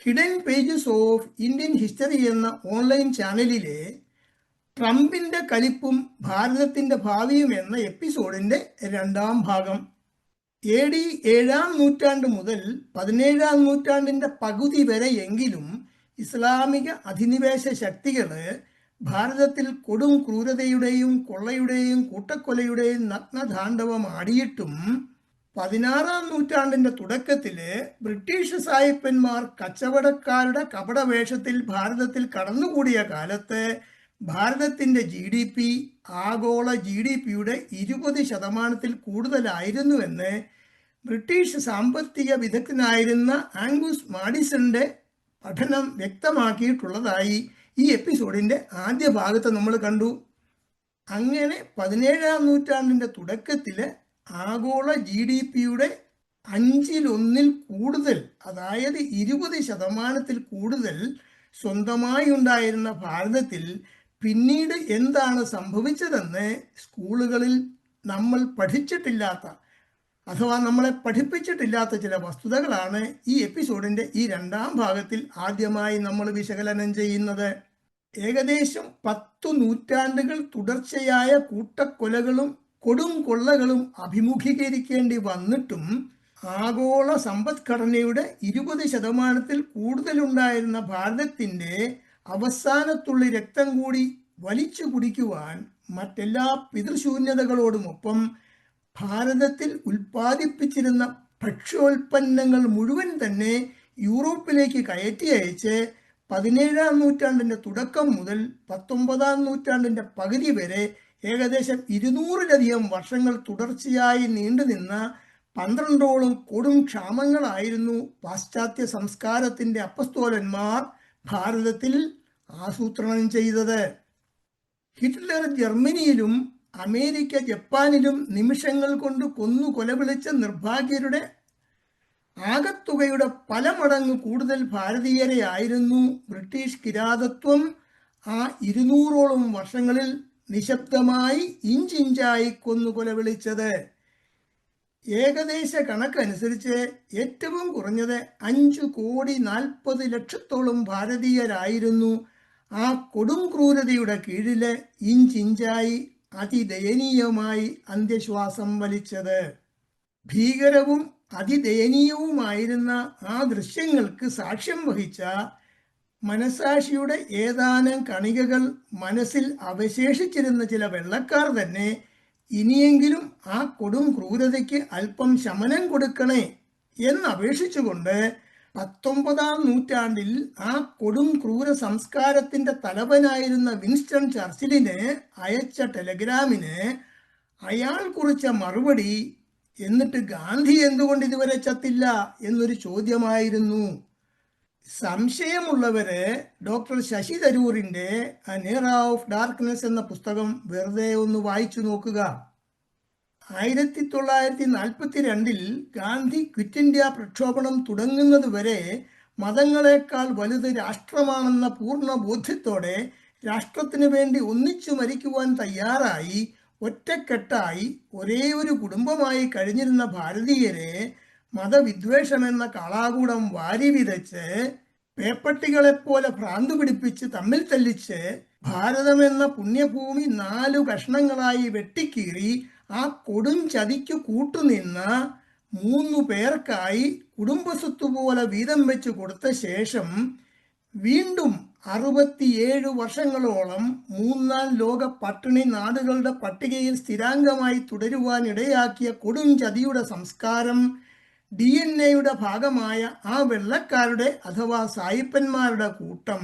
Hidden pages of Indian history എന്ന online ചാനലിലെ ട്രംപിന്റെ കലിപ്പും ഭാരതത്തിന്റെ ഭാവിയും എന്ന എപ്പിസോഡിന്റെ രണ്ടാം ഭാഗം. എ ഡി ഏഴാം നൂറ്റാണ്ട് മുതൽ പതിനേഴാം നൂറ്റാണ്ടിന്റെ പകുതി വരെയെങ്കിലും ഇസ്ലാമിക അധിനിവേശ ശക്തികൾ ഭാരതത്തിൽ കൊടും ക്രൂരതയുടെയും കൊള്ളയുടെയും കൂട്ടക്കൊലയുടെയും നഗ്നതാണ്ഡവം ആടിയിട്ടും പതിനാറാം നൂറ്റാണ്ടിന്റെ തുടക്കത്തിൽ ബ്രിട്ടീഷ് സായിപ്പന്മാർ കച്ചവടക്കാരുടെ കപടവേഷത്തിൽ ഭാരതത്തിൽ കടന്നുകൂടിയ കാലത്ത് ഭാരതത്തിന്റെ ജി ഡി പി ആഗോള ജി ഡി പിയുടെ ഇരുപത് ശതമാനത്തിൽ കൂടുതലായിരുന്നുവെന്ന് ബ്രിട്ടീഷ് സാമ്പത്തിക വിദഗ്ധനായിരുന്ന ആംഗൂസ് മാഡിസന്റെ പഠനം വ്യക്തമാക്കിയിട്ടുള്ളതായി ഈ എപ്പിസോഡിന്റെ ആദ്യ ഭാഗത്ത് നമ്മൾ കണ്ടു. അങ്ങനെ പതിനേഴാം നൂറ്റാണ്ടിന്റെ തുടക്കത്തിൽ ആഗോള ജി ഡി പിയുടെ അഞ്ചിലൊന്നിൽ കൂടുതൽ അതായത് ഇരുപത് ശതമാനത്തിൽ കൂടുതൽ സ്വന്തമായി ഉണ്ടായിരുന്ന ഭാരതത്തിൽ പിന്നീട് എന്താണ് സംഭവിച്ചതെന്ന് സ്കൂളുകളിൽ നമ്മൾ പഠിച്ചിട്ടില്ലാത്ത അഥവാ നമ്മളെ പഠിപ്പിച്ചിട്ടില്ലാത്ത ചില വസ്തുതകളാണ് ഈ എപ്പിസോഡിന്റെ ഈ രണ്ടാം ഭാഗത്തിൽ ആദ്യമായി നമ്മൾ വിശകലനം ചെയ്യുന്നത്. ഏകദേശം പത്തു നൂറ്റാണ്ടുകൾ തുടർച്ചയായ കൂട്ടക്കൊലകളും കൊടും കൊള്ളകളും അഭിമുഖീകരിക്കേണ്ടി വന്നിട്ടും ആഗോള സമ്പദ്ഘടനയുടെ ഇരുപത് ശതമാനത്തിൽ കൂടുതലുണ്ടായിരുന്ന ഭാരതത്തിന്റെ അവസാനത്തുള്ളി രക്തം കൂടി വലിച്ചു കുടിക്കുവാൻ മറ്റെല്ലാ പിതൃശൂന്യതകളോടുമൊപ്പം ഭാരതത്തിൽ ഉൽപ്പാദിപ്പിച്ചിരുന്ന ഭക്ഷ്യോൽപ്പന്നങ്ങൾ മുഴുവൻ തന്നെ യൂറോപ്പിലേക്ക് കയറ്റി അയച്ച് പതിനേഴാം നൂറ്റാണ്ടിന്റെ തുടക്കം മുതൽ പത്തൊമ്പതാം നൂറ്റാണ്ടിന്റെ പകുതി വരെ ഏകദേശം ഇരുന്നൂറിലധികം വർഷങ്ങൾ തുടർച്ചയായി നീണ്ടുനിന്ന പന്ത്രണ്ടോളം കൊടും ക്ഷാമങ്ങളായിരുന്നു പാശ്ചാത്യ സംസ്കാരത്തിന്റെ അപ്പസ്തോലന്മാർ ഭാരതത്തിൽ ആസൂത്രണം ചെയ്തത്. ഹിറ്റ്ലർ ജർമ്മനിയിലും അമേരിക്ക ജപ്പാനിലും നിമിഷങ്ങൾ കൊണ്ട് കൊന്നു കൊലവിളിച്ച നിർഭാഗ്യരുടെ ആകത്തുകയുടെ പല മടങ്ങ് കൂടുതൽ ഭാരതീയരെ ആയിരുന്നു ബ്രിട്ടീഷ് കിരാതത്വം. ആ ഇരുന്നൂറോളം വർഷങ്ങളിൽ നിശബ്ദമായി ഇഞ്ചിഞ്ചായി കൊന്നുകൊല വിളിച്ചത്. ഏകദേശ കണക്കനുസരിച്ച് ഏറ്റവും കുറഞ്ഞത് അഞ്ചു കോടി നാൽപ്പത് ലക്ഷത്തോളം ഭാരതീയരായിരുന്നു. ആ കൊടും ക്രൂരതയുടെ കീഴിൽ ഇഞ്ചിഞ്ചായി അതിദയനീയമായി അന്ത്യശ്വാസം വലിച്ചത്. ഭീകരവും അതിദയനീയവുമായിരുന്ന ആ ദൃശ്യങ്ങൾക്ക് സാക്ഷ്യം വഹിച്ച മനസാക്ഷിയുടെ ഏതാനും കണികകൾ മനസ്സിൽ അവശേഷിച്ചിരുന്ന ചില വെള്ളക്കാർ തന്നെ ഇനിയെങ്കിലും ആ കൊടും ക്രൂരതയ്ക്ക് അല്പം ശമനം കൊടുക്കണേ എന്നപേക്ഷിച്ചുകൊണ്ട് പത്തൊമ്പതാം നൂറ്റാണ്ടിൽ ആ കൊടും ക്രൂര സംസ്കാരത്തിന്റെ തലവനായിരുന്ന വിൻസ്റ്റൺ ചർച്ചിലിന് അയച്ച ടെലഗ്രാമിന് അയാൾ കുറിച്ച മറുപടി എന്നിട്ട് ഗാന്ധി എന്തുകൊണ്ട് ഇതുവരെ ചത്തില്ല എന്നൊരു ചോദ്യമായിരുന്നു. സംശയമുള്ളവര് ഡോക്ടർ ശശി തരൂറിന്റെ നിയർ ഓഫ് ഡാർക്ക്നെസ് എന്ന പുസ്തകം വെറുതെ ഒന്ന് വായിച്ചു നോക്കുക. ആയിരത്തി തൊള്ളായിരത്തി നാൽപ്പത്തി രണ്ടിൽ ഗാന്ധി ക്വിറ്റ് ഇന്ത്യ പ്രക്ഷോഭണം തുടങ്ങുന്നത് വരെ മതങ്ങളെക്കാൾ വലുത് രാഷ്ട്രമാണെന്ന പൂർണ ബോധ്യത്തോടെ രാഷ്ട്രത്തിനു വേണ്ടി ഒന്നിച്ചു മരിക്കുവാൻ തയ്യാറായി ഒറ്റക്കെട്ടായി ഒരേ ഒരു കുടുംബമായി കഴിഞ്ഞിരുന്ന ഭാരതീയരെ മതവിദ്വേഷമെന്ന കാളാകൂടം വാരി വിതച്ച് പേപ്പട്ടികളെപ്പോലെ ഭ്രാന്തു പിടിപ്പിച്ച് തമ്മിൽ തല്ലിച്ച് ഭാരതമെന്ന പുണ്യഭൂമി നാലു കഷ്ണങ്ങളായി വെട്ടിക്കീറി ആ കൊടും ചതിക്കു കൂട്ടുനിന്ന മൂന്നു പേർക്കായി കുടുംബസ്വത്ത് പോലെ വീതം വെച്ച് കൊടുത്ത ശേഷം വീണ്ടും അറുപത്തിയേഴ് വർഷങ്ങളോളം മൂന്നാം ലോക പട്ടിണി നാടുകളുടെ പട്ടികയിൽ സ്ഥിരാംഗമായി തുടരുവാനിടയാക്കിയ കൊടും ചതിയുടെ സംസ്കാരം ഡി എൻ എയുടെ ഭാഗമായ ആ വെള്ളക്കാരുടെ അഥവാ സായിപ്പന്മാരുടെ കൂട്ടം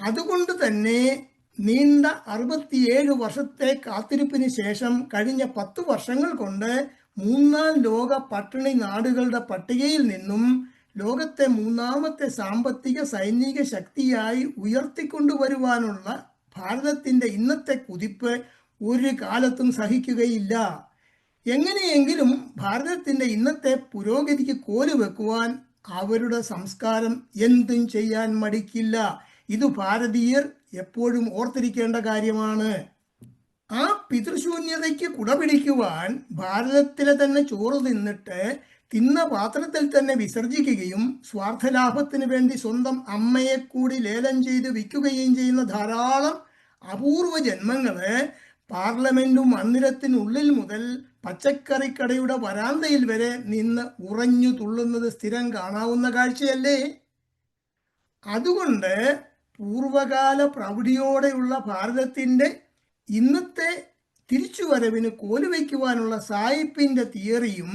അതുകൊണ്ട് തന്നെ നീണ്ട അറുപത്തിയേഴ് വർഷത്തെ കാത്തിരിപ്പിന് ശേഷം കഴിഞ്ഞ പത്ത് വർഷങ്ങൾ കൊണ്ട് മൂന്നാം ലോക പട്ടിണി നാടുകളുടെ പട്ടികയിൽ നിന്നും ലോകത്തെ മൂന്നാമത്തെ സാമ്പത്തിക സൈനിക ശക്തിയായി ഉയർത്തിക്കൊണ്ടുവരുവാനുള്ള ഭാരതത്തിന്റെ ഇന്നത്തെ കുതിപ്പ് ഒരു കാലത്തും സഹിക്കുകയില്ല. എങ്ങനെയെങ്കിലും ഭാരതത്തിന്റെ ഇന്നത്തെ പുരോഗതിക്ക് കോൽ വെക്കുവാൻ അവരുടെ സംസ്കാരം എന്തും ചെയ്യാൻ മടിക്കില്ല. ഇത് ഭാരതീയർ എപ്പോഴും ഓർത്തിരിക്കേണ്ട കാര്യമാണ്. ആ പിതൃശൂന്യതയ്ക്ക് കുടപിടിക്കുവാൻ ഭാരതത്തിലെ തന്നെ ചോറ് തിന്നിട്ട് തിന്ന പാത്രത്തിൽ തന്നെ വിസർജിക്കുകയും സ്വാർത്ഥലാഭത്തിന് വേണ്ടി സ്വന്തം അമ്മയെ കൂടി ലേലം ചെയ്ത് വിൽക്കുകയും ചെയ്യുന്ന ധാരാളം അപൂർവ ജന്മങ്ങൾ പാർലമെന്റും മന്ദിരത്തിനുള്ളിൽ മുതൽ പച്ചക്കറിക്കടയുടെ വരാന്തയിൽ വരെ നിന്ന് ഉറഞ്ഞു തുള്ളുന്നത് സ്ഥിരം കാണാവുന്ന കാഴ്ചയല്ലേ? അതുകൊണ്ട് പൂർവകാല പ്രൗഢിയോടെയുള്ള ഭാരതത്തിന്റെ ഇന്നത്തെ തിരിച്ചുവരവിന് കോലുവയ്ക്കുവാനുള്ള സായിപ്പിന്റെ തിയറിയും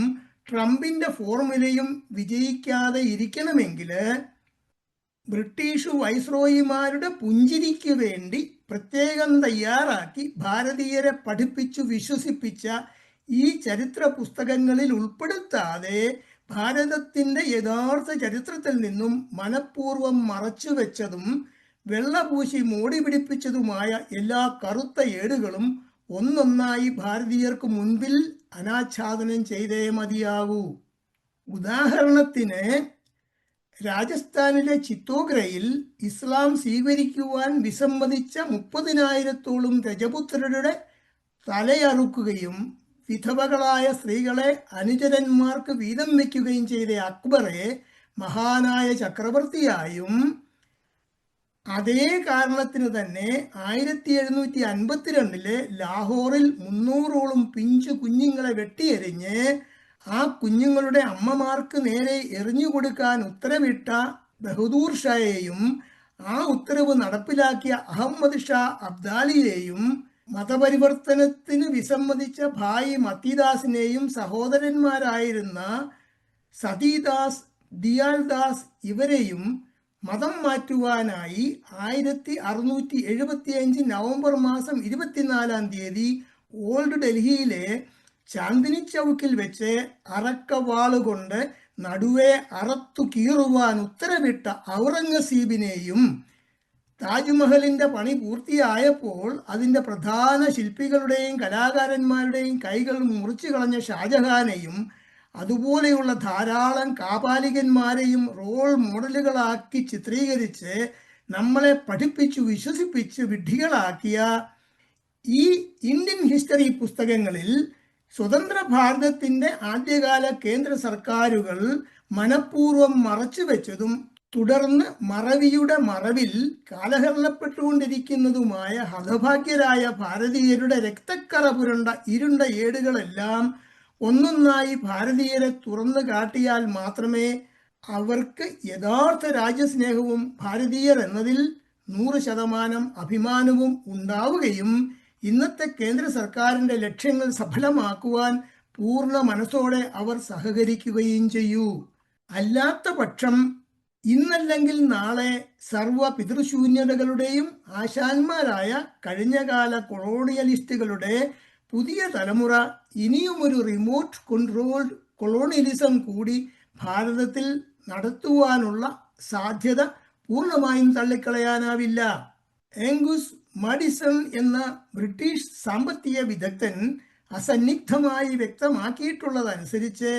ട്രംപിന്റെ ഫോർമുലയും വിജയിക്കാതെ ഇരിക്കണമെങ്കിൽ ബ്രിട്ടീഷ് വൈസ്രോയിമാരുടെ പുഞ്ചിരിക്ക് വേണ്ടി പ്രത്യേകം തയ്യാറാക്കി ഭാരതീയരെ പഠിപ്പിച്ചു വിശ്വസിപ്പിച്ച ഈ ചരിത്ര പുസ്തകങ്ങളിൽ ഉൾപ്പെടുത്താതെ ഭാരതത്തിന്റെ യഥാർത്ഥ ചരിത്രത്തിൽ നിന്നും മനഃപൂർവം മറച്ചു വെച്ചതും വെള്ളപൂശി മോടി പിടിപ്പിച്ചതുമായ എല്ലാ കറുത്ത ഏടുകളും ഒന്നൊന്നായി ഭാരതീയർക്ക് മുൻപിൽ അനാച്ഛാദനം ചെയ്തേ മതിയാകൂ. ഉദാഹരണത്തിന് രാജസ്ഥാനിലെ ചിത്തോഗ്രയിൽ ഇസ്ലാം സ്വീകരിക്കുവാൻ വിസമ്മതിച്ച മുപ്പതിനായിരത്തോളം രജപുത്രരുടെ തലയറുക്കുകയും വിധവകളായ സ്ത്രീകളെ അനുചരന്മാർക്ക് വീതം വയ്ക്കുകയും ചെയ്ത അക്ബറെ മഹാനായ ചക്രവർത്തിയായും അതേ കാരണത്തിന് തന്നെ ആയിരത്തി എഴുന്നൂറ്റി അൻപത്തിരണ്ടിൽ ലാഹോറിൽ മുന്നൂറോളം പിഞ്ചു കുഞ്ഞുങ്ങളെ വെട്ടിയെറിഞ്ഞ് ആ കുഞ്ഞുങ്ങളുടെ അമ്മമാർക്ക് നേരെ എറിഞ്ഞു കൊടുക്കാൻ ഉത്തരവിട്ട ബഹദൂർ ഷായെയും ആ ഉത്തരവ് നടപ്പിലാക്കിയ അഹമ്മദ് ഷാ അബ്ദാലിയെയും മതപരിവർത്തനത്തിന് വിസമ്മതിച്ച ഭായി മത്തിദാസിനെയും സഹോദരന്മാരായിരുന്ന സതീദാസ് ദിയാൽദാസ് ഇവരെയും മതം മാറ്റുവാനായി ആയിരത്തി അറുന്നൂറ്റി എഴുപത്തിയഞ്ച് നവംബർ മാസം ഇരുപത്തിനാലാം തീയതി ഓൾഡ് ഡൽഹിയിലെ ചാന്ദിനി ചൗക്കിൽ വെച്ച് അറക്കവാളുകൊണ്ട് നടുവേ അറത്തു കീറുവാൻ ഉത്തരവിട്ട ഔറംഗസീബിനെയും താജ്മഹലിന്റെ പണി പൂർത്തിയായപ്പോൾ അതിന്റെ പ്രധാന ശില്പികളുടെയും കലാകാരന്മാരുടെയും കൈകൾ മുറിച്ചു കളഞ്ഞ ഷാജഹാനെയും അതുപോലെയുള്ള ധാരാളം കാപാലികന്മാരെയും റോൾ മോഡലുകളാക്കി ചിത്രീകരിച്ച് നമ്മളെ പഠിപ്പിച്ചു വിശ്വസിപ്പിച്ച് വിഡ്ഢികളാക്കിയ ഈ ഇന്ത്യൻ ഹിസ്റ്ററി പുസ്തകങ്ങളിൽ സ്വതന്ത്ര ഭാരതത്തിന്റെ ആദ്യകാല കേന്ദ്ര സർക്കാരുകൾ മനഃപൂർവം മറച്ചുവെച്ചതും തുടർന്ന് മറവിയുടെ മറവിൽ കാലഹരണപ്പെട്ടുകൊണ്ടിരിക്കുന്നതുമായ ഹതഭാഗ്യരായ ഭാരതീയരുടെ രക്തക്കറ പുരണ്ട ഇരുണ്ട ഏടുകളെല്ലാം ഒന്നൊന്നായി ഭാരതീയരെ തുറന്നു കാട്ടിയാൽ മാത്രമേ അവർക്ക് യഥാർത്ഥ രാജ്യസ്നേഹവും ഭാരതീയർ എന്നതിൽ നൂറ് ശതമാനം അഭിമാനവും ഉണ്ടാവുകയും ഇന്നത്തെ കേന്ദ്ര സർക്കാരിന്റെ ലക്ഷ്യങ്ങൾ സഫലമാക്കുവാൻ പൂർണ മനസ്സോടെ അവർ സഹകരിക്കുകയും ചെയ്യൂ. അല്ലാത്ത പക്ഷം ഇന്നല്ലെങ്കിൽ നാളെ സർവ പിതൃശൂന്യതകളുടെയും ആശാന്മാരായ കഴിഞ്ഞകാല കൊളോണിയലിസ്റ്റുകളുടെ പുതിയ തലമുറ ഇനിയും ഒരു റിമോട്ട് കൺട്രോൾഡ് കൊളോണിയലിസം കൂടി ഭാരതത്തിൽ നടത്തുവാനുള്ള സാധ്യത പൂർണമായും തള്ളിക്കളയാനാവില്ല. ഏങ്കുസ് മഡിസൺ എന്ന ബ്രിട്ടീഷ് സാമ്പത്തിക വിദഗ്ധൻ അസന്നിഗ്ധമായി വ്യക്തമാക്കിയിട്ടുള്ളതനുസരിച്ച്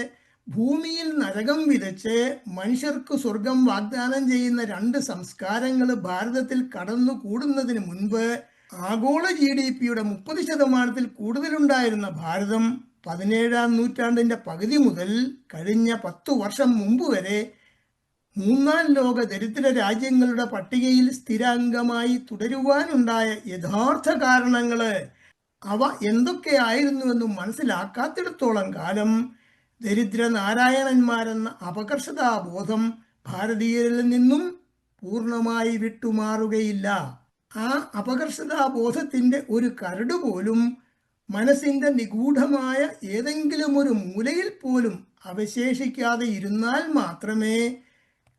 ഭൂമിയിൽ നരകം വിതച്ച് മനുഷ്യർക്ക് സ്വർഗം വാഗ്ദാനം ചെയ്യുന്ന രണ്ട് സംസ്കാരങ്ങൾ ഭാരതത്തിൽ കടന്നു കൂടുന്നതിന് മുൻപ് ആഗോള ജി ഡി പിയുടെ മുപ്പത് ശതമാനത്തിൽ കൂടുതലുണ്ടായിരുന്ന ഭാരതം പതിനേഴാം നൂറ്റാണ്ടിന്റെ പകുതി മുതൽ കഴിഞ്ഞ പത്തു വർഷം മുമ്പ് വരെ മൂന്നാം ലോക ദരിദ്ര രാജ്യങ്ങളുടെ പട്ടികയിൽ സ്ഥിരാംഗമായി തുടരുവാനുണ്ടായ യഥാർത്ഥ കാരണങ്ങൾ അവ എന്തൊക്കെയായിരുന്നുവെന്ന് മനസ്സിലാക്കാത്തിടത്തോളം കാലം ദരിദ്ര നാരായണന്മാരെന്ന അപകർഷതാബോധം ഭാരതീയരിൽ നിന്നും പൂർണമായി വിട്ടുമാറുകയില്ല. ആ അപകർഷതാബോധത്തിന്റെ ഒരു കരട് പോലും മനസ്സിന്റെ നിഗൂഢമായ ഏതെങ്കിലും ഒരു മൂലയിൽ പോലും അവശേഷിക്കാതെ ഇരുന്നാൽ മാത്രമേ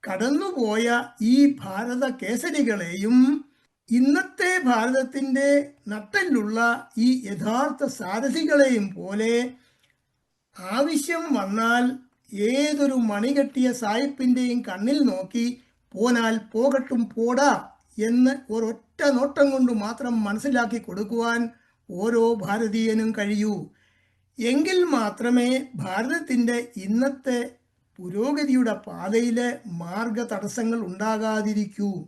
കടന്നുപോയ ഈ ഭാരത കേസരികളെയും ഇന്നത്തെ ഭാരതത്തിന്റെ നട്ടലുള്ള ഈ യഥാർത്ഥ സാരഥികളെയും പോലെ ആവശ്യം വന്നാൽ ഏതൊരു മണികെട്ടിയ സായിപ്പിന്റെയും കണ്ണിൽ നോക്കി പോനാൽ പോകട്ടും പോടാ എന്ന് ഒരൊറ്റ നോട്ടം കൊണ്ട് മാത്രം മനസ്സിലാക്കി കൊടുക്കുവാൻ ഓരോ ഭാരതീയനും കഴിയൂ. എങ്കിൽ മാത്രമേ ഭാരതത്തിന്റെ ഇന്നത്തെ പുരോഗതിയുടെ പാതയിലെ മാർഗ തടസ്സങ്ങൾ ഉണ്ടാകാതിരിക്കൂ.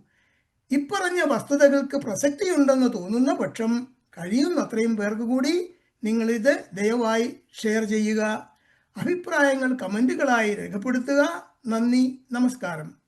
ഇപ്പറഞ്ഞ വസ്തുതകൾക്ക് പ്രസക്തിയുണ്ടെന്ന് തോന്നുന്ന പക്ഷം കഴിയുന്നത്രയും പേർക്ക് കൂടി നിങ്ങളിത് ദയവായി ഷെയർ ചെയ്യുക. അഭിപ്രായങ്ങൾ കമന്റുകളായി രേഖപ്പെടുത്തുക. നന്ദി. നമസ്കാരം.